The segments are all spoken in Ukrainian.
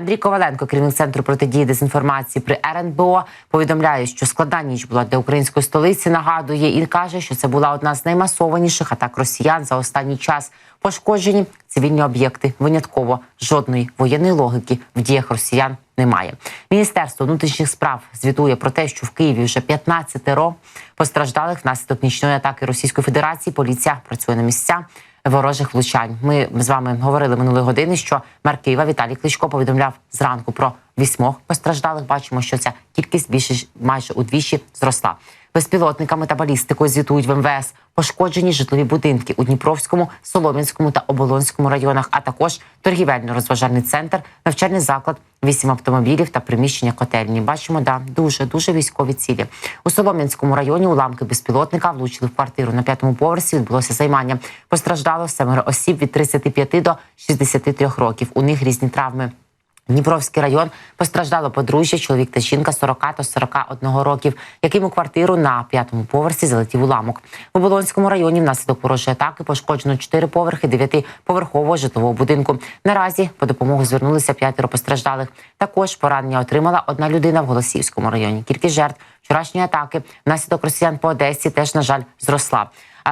Андрій Коваленко, керівник центру протидії дезінформації при РНБО, повідомляє, що складна ніч була для української столиці. Нагадує і каже, що це була одна з наймасованіших атак росіян за останній час. Пошкоджені цивільні об'єкти. Винятково жодної воєнної логіки в діях росіян немає. Міністерство внутрішніх справ звітує про те, що в Києві вже 15 ро постраждалих внаслідок нічної атаки Російської Федерації. Поліція працює на місця ворожих влучань. Ми з вами говорили минулої години, що мер Києва Віталій Кличко повідомляв зранку про вісьмох постраждалих. Бачимо, що ця кількість більше майже удвічі зросла. Безпілотниками та балістикою звітують в МВС пошкоджені житлові будинки у Дніпровському, Солом'янському та Оболонському районах, а також торгівельно-розважальний центр, навчальний заклад, вісім автомобілів та приміщення котельні. Бачимо, да дуже дуже військові цілі. У Солом'янському районі уламки безпілотника влучили в квартиру на п'ятому поверсі. Відбулося займання. Постраждало семеро осіб від 35 до 63 років. У них різні травми. Дніпровський район постраждало подружжя, чоловік та жінка 40 та 41 років, яким у квартиру на п'ятому поверсі залетів уламок. В Оболонському районі внаслідок ворожої атаки пошкоджено 4 поверхи 9-поверхового житлового будинку. Наразі по допомогу звернулися п'ятеро постраждалих. Також поранення отримала одна людина в Голосівському районі. Кількість жертв вчорашньої атаки внаслідок росіян по Одесі теж на жаль зросла.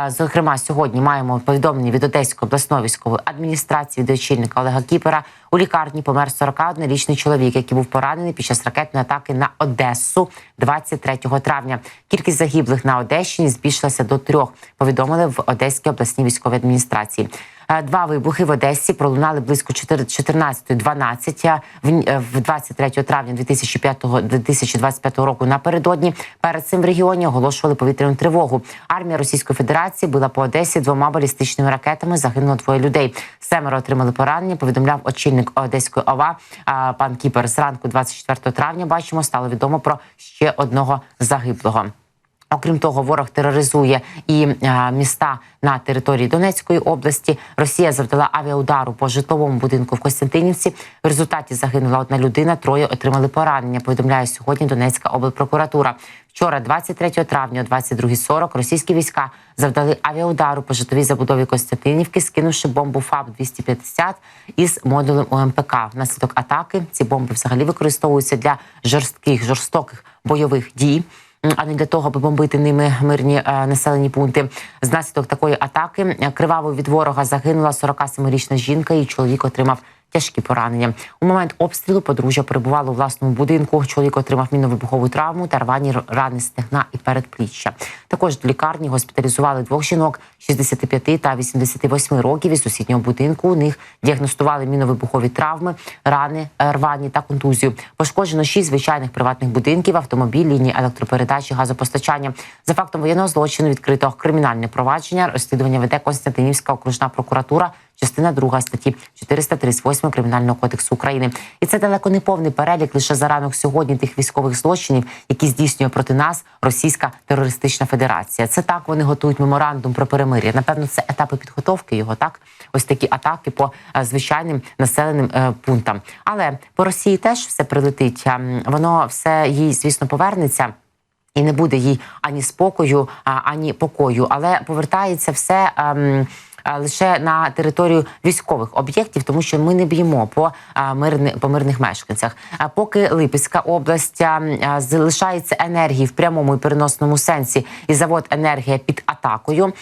Зокрема, сьогодні маємо повідомлення від Одеської обласної військової адміністрації від очільника Олега Кіпера. У лікарні помер 41-річний чоловік, який був поранений під час ракетної атаки на Одесу 23 травня. Кількість загиблих на Одещині збільшилася до трьох. Повідомили в Одеській обласній військовій адміністрації. Е, Два вибухи в Одесі пролунали близько 14.12 в в 23 травня 2005 2025 року. Напередодні перед цим в регіоні оголошували повітряну тривогу. Армія Російської Федерації була по Одесі двома балістичними ракетами. Загинуло двоє людей. Семеро отримали поранення. Повідомляв очільник Одеської ОВА пан Кіпер. Зранку 24 травня бачимо, стало відомо про ще одного загиблого. Окрім того, ворог тероризує і е, міста на території Донецької області. Росія завдала авіаудару по житловому будинку в Костянтинівці. В результаті загинула одна людина, троє отримали поранення. Повідомляє сьогодні Донецька облпрокуратура. Вчора, 23 травня, о 22.40, російські війська завдали авіаудару по житловій забудові Костянтинівки, скинувши бомбу ФАБ 250 із модулем ОМПК. Внаслідок атаки ці бомби взагалі використовуються для жорстких жорстоких бойових дій а не для того, аби бомбити ними мирні е, населені пункти. З наслідок такої атаки е, криваво від ворога загинула 47-річна жінка, і чоловік отримав. Тяжкі поранення у момент обстрілу подружжя перебувало у власному будинку. Чоловік отримав міновибухову травму та рвані рани стегна і передпліччя. Також до лікарні госпіталізували двох жінок 65 та 88 років із сусіднього будинку. У них діагностували міновибухові травми, рани, е, рвані та контузію. Пошкоджено шість звичайних приватних будинків, автомобіль, лінії електропередачі, газопостачання. За фактом воєнного злочину відкрито кримінальне провадження. Розслідування веде Константинівська окружна прокуратура частина 2 статті 438 кримінального кодексу України. І це далеко не повний перелік лише за ранок сьогодні тих військових злочинів, які здійснює проти нас Російська терористична федерація. Це так вони готують меморандум про перемир'я. Напевно, це етапи підготовки його. Так, ось такі атаки по е, звичайним населеним е, пунктам. Але по Росії теж все прилетить. Ем, Воно все їй, звісно, повернеться. І не буде їй ані спокою, ані покою, але повертається все. Ем, лише на територію військових об'єктів, тому що ми не б'ємо по мирних по мирних мешканцях. А поки Липецька область а, а, залишається енергії в прямому і переносному сенсі, і завод енергія під атакою.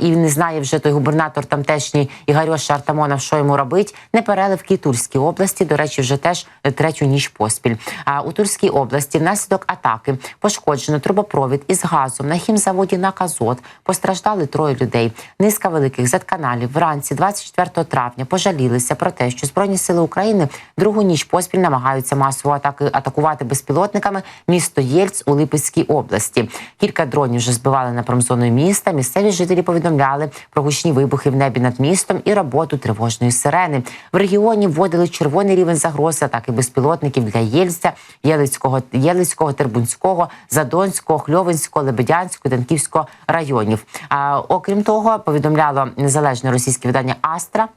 І не знає вже той губернатор тамтешній Ігорьоша Артамонов, що йому робить. Не переливки Тульській області. До речі, вже теж е, третю ніч поспіль. А у Тульській області внаслідок атаки пошкоджено трубопровід із газом на хімзаводі на Казот. Постраждали троє людей. Низка великих зетканалів вранці 24 травня пожалілися про те, що збройні сили України другу ніч поспіль намагаються масово атаки атакувати безпілотниками місто Єльц у Липецькій області. Кілька дронів вже збивали на промзоною міста. Місцеві жителі повідомляли про гучні вибухи в небі над містом і роботу тривожної сирени. В регіоні вводили червоний рівень загрози атаки безпілотників для Єльця, Єлицького, Єлицького, Тербунського, Задонського, Хльовинського, Лебедянського, Данківського районів. А окрім того, повідомляло незалежне російське видання Астра.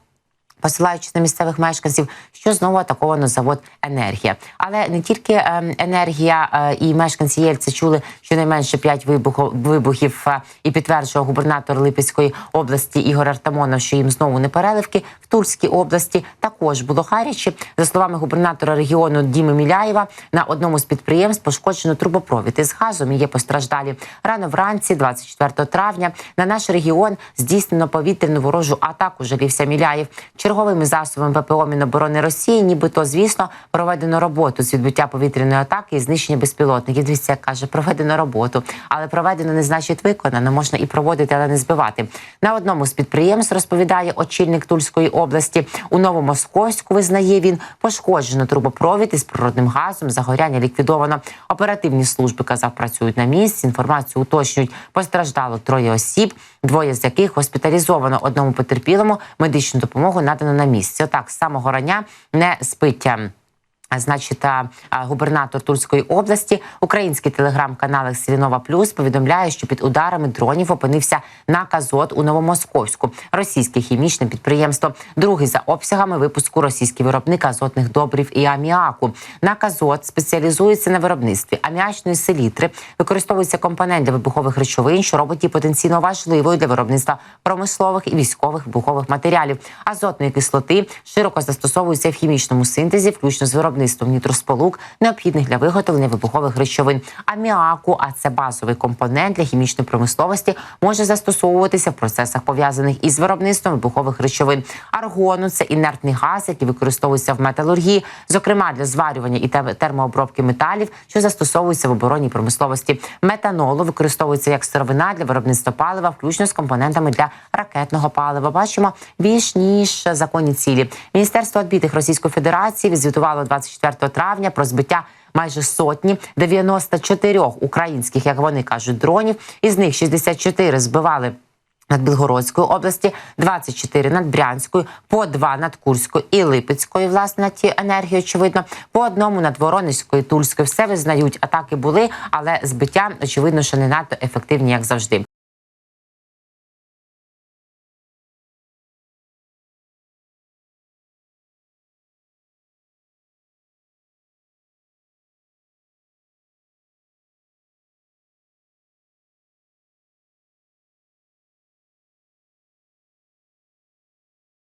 Посилаючись на місцевих мешканців, що знову атаковано завод енергія, але не тільки е, енергія е, і мешканці Єльця чули щонайменше п'ять вибухів е, і підтверджував губернатор Липецької області Ігор Артамонов, що їм знову не переливки. В Тульській області також було гаряче. За словами губернатора регіону Діми Міляєва, на одному з підприємств пошкоджено трубопровід із газом. і Є постраждалі рано вранці, 24 травня. На наш регіон здійснено повітряну ворожу атаку. Жалівся Міляєв. Черговими засобами ППО Міноборони Росії, нібито звісно, проведено роботу з відбиття повітряної атаки і знищення безпілотників. Дивіться, як каже, проведено роботу, але проведено не значить виконано. Можна і проводити, але не збивати. На одному з підприємств розповідає очільник Тульської області. У Новомосковську визнає він пошкоджено трубопровід із природним газом. Загоряння ліквідовано. Оперативні служби казав працюють на місці. Інформацію уточнюють. Постраждало троє осіб, двоє з яких госпіталізовано одному потерпілому. Медичну допомогу надано на місці. Отак з самого рання не спить. Значить, губернатор Тульської області, український телеграм-канал Селінова Плюс повідомляє, що під ударами дронів опинився наказот у Новомосковську, російське хімічне підприємство, другий за обсягами випуску російський виробник азотних добрив і аміаку. Наказот спеціалізується на виробництві аміачної селітри, використовується компонент для вибухових речовин, що робить її потенційно важливою для виробництва промислових і військових вибухових матеріалів. Азотної кислоти широко застосовуються в хімічному синтезі, включно з виробництвом нітросполук, необхідних для виготовлення вибухових речовин. Аміаку, а це базовий компонент для хімічної промисловості, може застосовуватися в процесах пов'язаних із виробництвом вибухових речовин. Аргону це інертний газ, який використовується в металургії, зокрема для зварювання і термообробки металів, що застосовуються в оборонній промисловості. Метанолу використовується як сировина для виробництва палива, включно з компонентами для ракетного палива. Бачимо більш ніж законні цілі. Міністерство відбитих Російської Федерації відзвітувало 24 травня про збиття. Майже сотні 94 українських, як вони кажуть, дронів. Із них 64 збивали над Білгородською області, 24 над Брянською, по два над Курською і Липецькою, власне, на ті енергії, очевидно, по одному над Воронезькою, Тульською. Все визнають, атаки були, але збиття, очевидно, що не надто ефективні, як завжди.